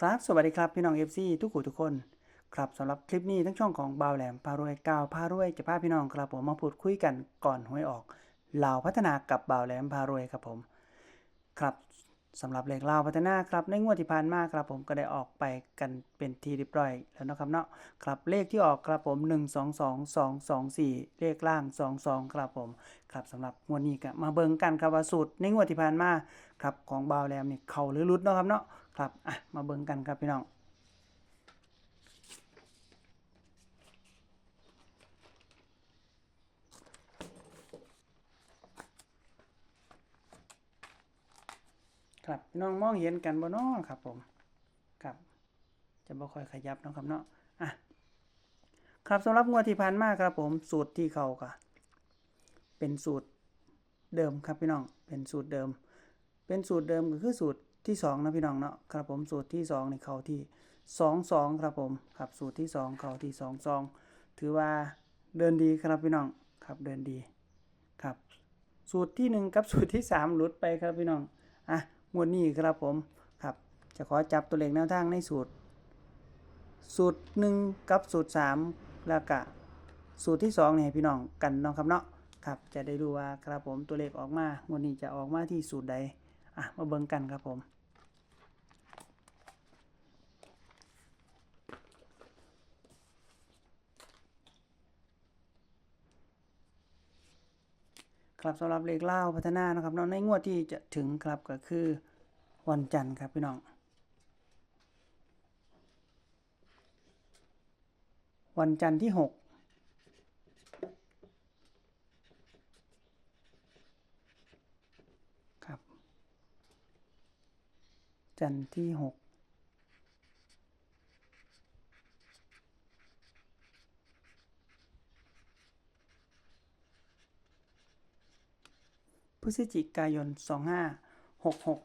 ครับสวัสดีครับพี่น้อง FC ทุกผู้ทุกคน ครับสำหรับคลิปนี้ทั้งช่องของบ่าวแหลมพารวยกาวพารวยจะพาพี่น้องครับผมมาพูดคุยกันก่อนหวยออกเหล่าพัฒนากับบ่าวแหลมพารวยครับผม ครับสำหรับเลขเล่าพัฒนาครับในงวดที่ผ่านมาครับผมก็ได้ออกไปกันเป็นทีเรียบร้อยแล้วนะครับเนาะครับเลขที่ออกครับผม 1 2 2 2 2 4 เลขล่าง 2 2 ครับผม ครับสำหรับงวดนี้ก็มาเบิ่งกันครับว่าสูตรในงวดที่ผ่านมาครับของบ่าวแหลมนี่เข้าหรือลุดเนาะครับเนาะ ครับอะมาเบิ่งกันครับพี่น้องครับพี่น้องมองเห็นกันบ่เนาะครับผมครับจะบ่ค่อยขยับนะครับเนาะอะครับสำหรับงวดที่ผ่านมาครับผมสูตรที่เขาก็เป็นสูตรเดิมครับพี่น้องเป็นสูตรเดิม เป็นสูตรเดิมก็คือสูตร ที่สองนะพี่น้องเนาะครับผมสูตรที่สองนี่เขาที่สองสองครับผมครับสูตรที่สองเขาที่สองสองถือว่าเดินดีครับพี่น้องครับเดินดีครับสูตรที่หนึ่งกับสูตรที่สามหลุดไปครับพี่น้องอะงวดนี้ครับผมครับจะขอจับตัวเลขแนวทางในสูตร สูตรหนึ่งกับสูตรสามแล้วก็สูตรที่สองเนี่ยพี่น้องกันเนาะครับเนาะครับจะได้ดูว่าครับผมตัวเลขออกมางวดนี้จะออกมาที่สูตรใดอะมาเบิ่งกันครับผม ครับสำหรับเลขเล่าพัฒนานะครับเนาะในงวดที่จะถึงครับก็คือวันจันทร์ครับพี่น้อง วันจันทร์ที่ 6จันทร์ที่ 6 พฤศจิกายนสองห้าหกหก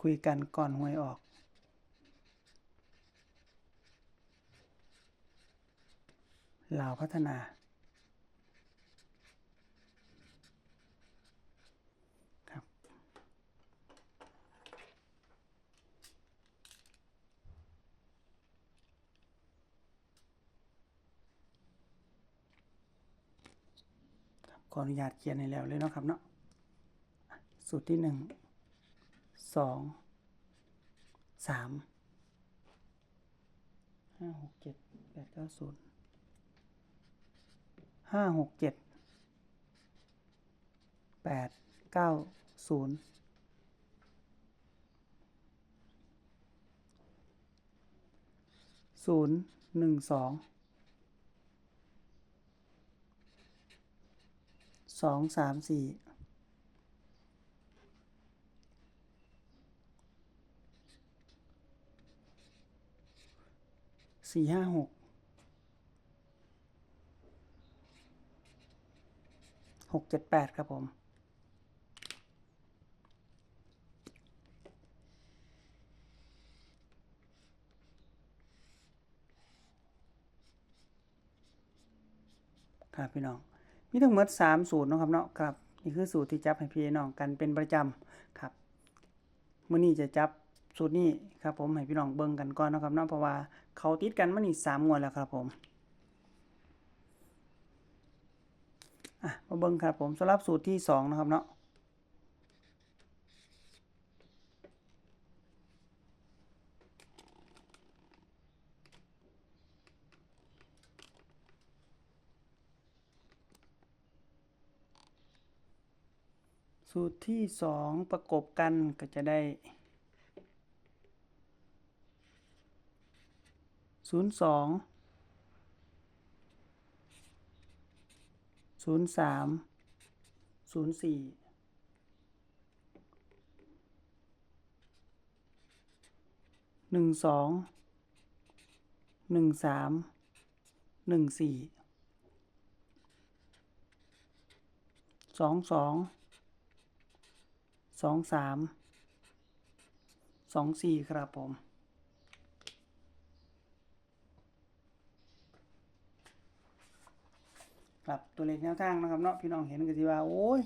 คุยกันก่อนหวยออก ลาวพัฒนา ขออนุญาตเขียนให้แล้วเลยเนาะครับเนาะอะสูตรที่หนึ่งสองสามห้าหกเจ็ดแปดเก้าศูนย์ห้าหกเจ็ดแปดเก้าศูนย์ศูนย์หนึ่งสอง สองสามสี่สี่ห้าหกหกเจ็ดแปดครับผมครับพี่น้อง มีทั้งหมดสามสูตรนะครับเนาะครับนี่คือสูตรที่จับให้พี่น้องกันเป็นประจำครับเมื่อนี้จะจับสูตรนี้ครับผมให้พี่น้องเบิ่งกันก่อนนะครับเนาะเพราะว่าเขาติดกันมานี่สามงวดแล้วครับผมอะมาเบิ่งครับผมสำหรับสูตรที่สองนะครับเนาะ สูตรที่สองประกบกันก็จะได้ศูนย์สองศูนย์สามศูนย์ สองสามสองสี่ครับผม ครับตัวเลขแนวทางนะครับเนาะพี่น้องเห็นก็สิว่า โอ้ย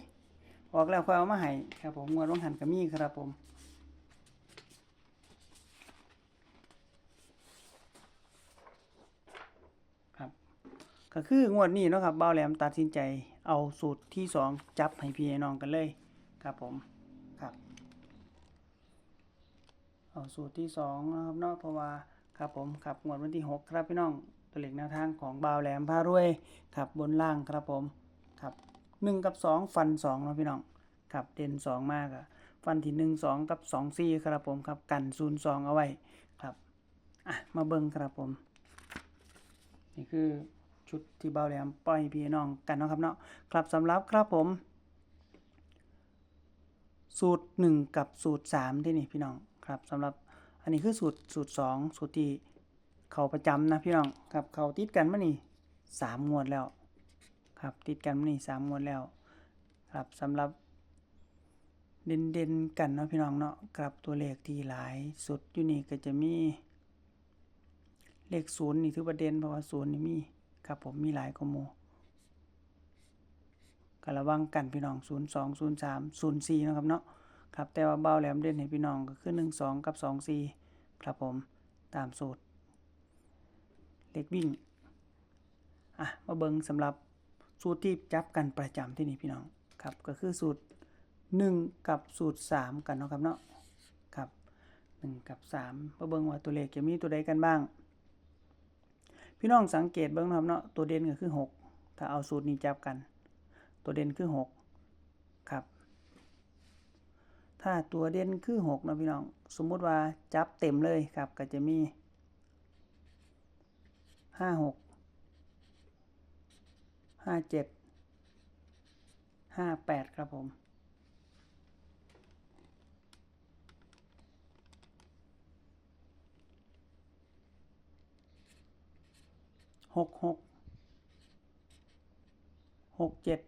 ออกแล้วค่อยเอามาให้ครับผมงวดวังหันก็มีครับผมครับก็คืองวดนี้เนาะครับเบาแหลมตัดสินใจเอาสูตรที่สองจับให้พี่น้องกันเลยครับผม ครับเอาสูตรที่สองนะครับนาะเพราวาครับผมครับงวดวันที่หกครับพี่น้องตัวเลขแนวทางของบาวแหลมพารวยครับบนล่างครับผมครับหนึ่งกับสองฟันสองนะพี่น้องครับเด่นสองมากอะฟันที่หนึ่งสองกับสองสี่ครับผมครับกันศูนย์สองเอาไว้ครับอะมาเบิ่งครับผม นี่คือชุดที่บาวแหลมปล่อยให้พี่น้องกันเนาะครับเนาะครับสำหรับครับผม สูตร 1 กับสูตร3ที่นี่พี่น้องครับสำหรับอันนี้คือสูตรสูตร 2 สูตรที่เขาประจำนะพี่น้องครับเขาติดกันมานี่3งวดแล้วครับติดกันมานี่3งวดแล้วครับสำหรับเด่นเด่นๆกันเนาะพี่น้องเนาะกับตัวเลขที่หลายสุดอยู่นี่ก็จะมีเลขศูนย์นี่ถือประเด็นเพราะว่าศูนย์นี่มีครับผมมีหลายกว่าหมู่ ก็ระวังกันพี่น้อง 0 2 0 3 0 4นาะครับเนาะครับแต่ว่าเบ้าแหลมเด่นให้พี่น้องก็คือ 1 2 กับ 2 4 ครับผมตามสูตร เลขวิ่งอะมาเบิงสำหรับสูตรที่จับกันประจำที่นี่พี่น้องครับก็คือสูตร 1 กับสูตร 3 กันเนาะครับเนาะครับ1กับ3มาเบิงว่าตัวเลขจะมีตัวใดกันบ้าง พี่น้องสังเกตเบิ่งนะครับเนาะตัวเด่นก็คือ 6 ถ้าเอาสูตรนี้จับกัน ตัวเด่นคือ6ครับ ถ้าตัวเด่นคือ6นะพี่น้อง สมมุติว่าจับเต็มเลยครับ ก็จะมี5 6 5 7 5 8ครับผมหกหกหกเจ็ด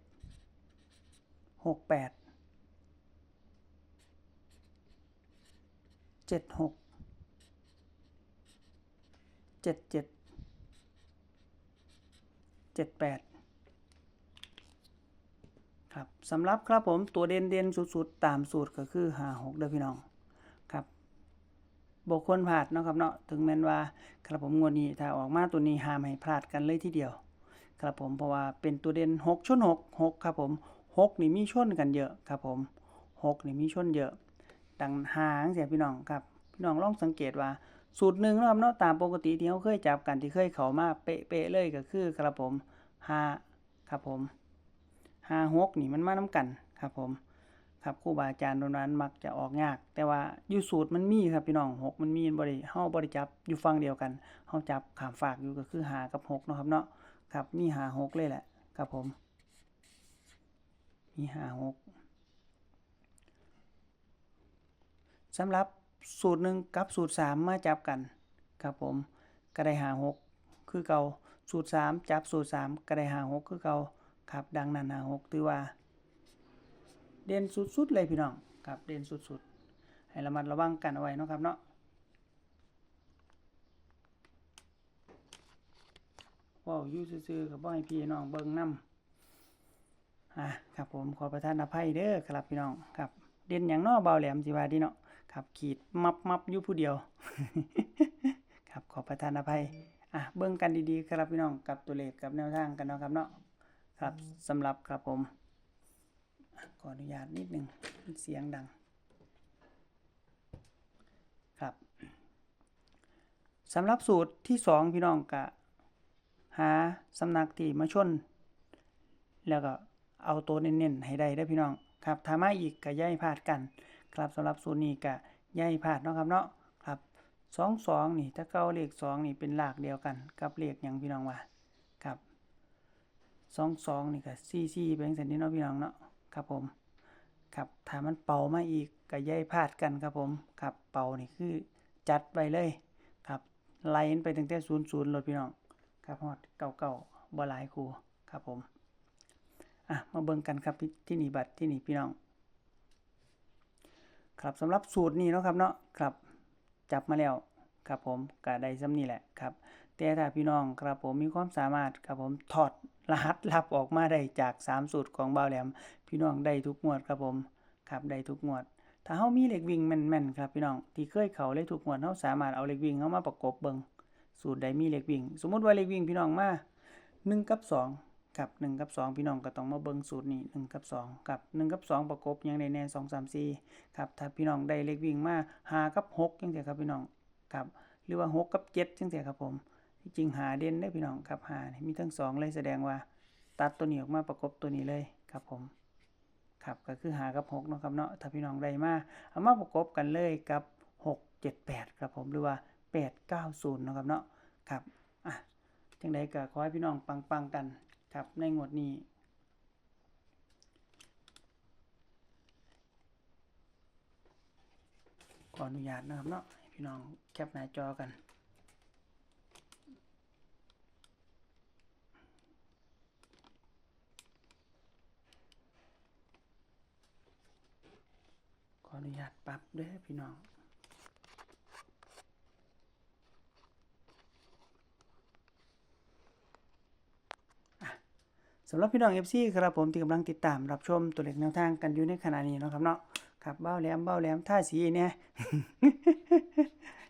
หกแปดเจ็ดหกเจ็ดเจ็ดเจ็ดแปดครับสำหรับครับผมตัวเด่นเด่นสุดๆ ตามสูตรก็คือหาหกเด้อพี่น้องครับบกควรพลาดเนาะครับเนาะถึงแม้นว่าครับผมงวดนี้ถ้าออกมาตัวนี้ห้ามให้พลาดกันเลยทีเดียว ครับผมเพราะว่าเป็นตัวเด่น6ชน6 6ครับผม 6นี่มีชนกันเยอะครับผม6นี่มีชนเยอะ ดังหางเสียพี่น้องครับ พี่น้องลองสังเกตว่าสูตรหนึ่งนะครับเนาะตามปกติที่เขาเคยจับกันที่เคยเข้ามาเป๊ะๆเลยก็คือครับผม5ครับผม5 6นี่มันมาน้กันครับผมครับครูบาอาจารย์ตรงนั้นมักจะออกยาก แต่ว่าอยู่สูตรมันมีครับพี่น้องหกมันมีบริเฮาบริจับอยู่ฝั่งเดียวกันเฮาจับขามฝากอยู่ก็คือหากับหกเนาะครับเนาะครับมีหาหกเลยแหละครับผม มีห้าหกสำหรับสูตรหนึ่งกับสูตรสามมาจับกันครับผมก็ได้หาหกคือเก่าสูตรสามจับสูตรสามก็ได้หาหกคือเก่าครับดังนั้นหาหกถือว่า เด่นสุดๆเลยพี่น้องครับเด่นสุดๆ ให้ระมัดระวังกันเอาไว้นะครับเนาะว้าวยูซื่อๆกับบ่ให้พี่น้องเบิ่งนำ อะครับผมขอประทานอภัยเด้อครับพี่น้องครับเด่นอย่างเนาะเบาแหลมสิว่าดีเนาะครับขีดมับมับอยู่ผู้เดียว ครับขอประทานอภัยอะเบิ่งกันดีๆครับพี่น้องกับตัวเลขกับแนวทางกันเนาะครับเนาะครับสำหรับครับผมขออนุญาตนิดหนึ่งเสียงดัง ครับสำหรับสูตรที่สองพี่น้องกะหาสำนักที่มาชน แล้วก็ เอาตัวเน้นๆให้ได้ได้พี่น้องครับถามาอีกก็ย่ายพลาดกันครับสำหรับสูตรนี้ก็ย่ายพลาดเนาะครับเนาะครับสองสองนี่ถ้าเก้าเลขสองนี่เป็นหลากเดียวกันกับเลขหยังพี่น้องว่าครับสองสองนี่ก็ซี่ซี่ไปจังซั่นนี่เนาะพี่น้องเนาะครับผมครับถ้ามันเป่ามาอีกก็อย่าให้พลาดกันครับผมครับเป่านี่คือจัดไปเลยครับไล่ไปตั้งแต่ศูนย์ศูนย์รถพี่น้องครับฮอดเก่าเก่าๆบ่หลายครูครับผม อะมาเบิ่งกันครับที่นี่บัตรที่นี่พี่น้อง ครับสำหรับสูตรนี้เนาะครับเนาะครับจับมาแล้วครับผมก็ได้ซ้ำนี่แหละครับแต่ถ้าพี่น้องครับผมมีความสามารถครับผมถอดรหัสลับออกมาได้จากสามสูตรของบ่าวแหลม พี่น้องได้ทุกงวดครับผมครับได้ทุกงวด ถ้าเฮามีเลขวิ่งแม่นๆครับพี่น้องที่เคยเขาเลขทุกงวดเฮาสามารถเอาเลขวิ่งเฮามาประกบเบิงสูตรใดมีเลขวิ่ง สมมุติว่าเลขวิ่งพี่น้องมา1กับ2 ครับ 1 กับ 2 พี่น้องก็ต้องมาเบิ่งสูตรนี้1กับ2ครับ 1 กับ 2 ประกบยังได้แน่2 3 4ครับถ้าพี่น้องได้เลขวิ่งมา5กับ6จังซี่ครับพี่น้องครับหรือว่า 6 กับ7จังซี่ครับผมจริงหาเด่นเด้พี่น้องครับหานี่มีทั้งสองเลยแสดงว่า ตัดตัวนี้ออกมาประกบตัวนี้เลยครับผมครับก็คือหากับ6เนาะครับเนาะถ้าพี่น้องได้มาเอามาประกบกันเลยกับ 6 7 8 ครับผมหรือว่า 8 9 0เนาะครับเนาะครับอะจังใดก็ขอให้พี่น้องปังๆกัน ครับในงวดนี้ขออนุญาตนะครับเนาะพี่น้องแคปหน้าจอกัน ขออนุญาตปรับด้วยพี่น้อง สำหรับพี่น้อง FC ครับผมที่กำลังติดตามรับชมตัวเลขแนวทางกันอยู่ในขณะนี้เนาะครับเนาะครับเบ้าแหลมเบ้าแหลมท่าสีเนี่ย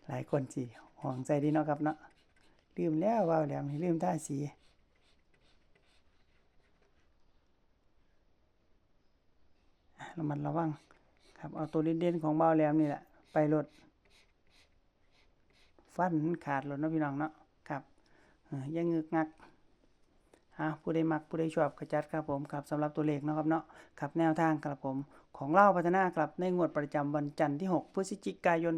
หลายคนสิห่วงใจดีเนาะครับเนาะลืมแล้วเบ้าแหลมลืมท่าสีระมัดระวังครับเอาตัวเด่นๆของเบ้าแหลมนี่แหละไปรถฟันขาดรถนะพี่น้องเนาะครับยังงึกงักะผู้ใดมักผู้ใดชอบกระจัดครับผมครับสำหรับตัวเลขเนาะครับเนาะครับแนวทางครับผม ของเล่าพัฒนาครับในงวดประจำวันจันทร์ที่ 6 พฤศจิกายน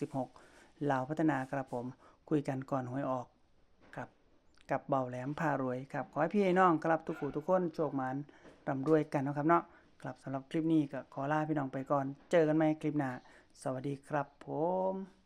2566เหล่าพัฒนาครับผม คุยกันก่อนหวยออกครับกับเบาแหลมพารวยครับขอให้พี่น้องครับทุกผู้ทุกคนโชคหมานร่ำรวยกันนะครับเนาะครับสำหรับคลิปนี้ก็ขอลาพี่น้องไปก่อน เจอกันใหม่คลิปหน้า สวัสดีครับผม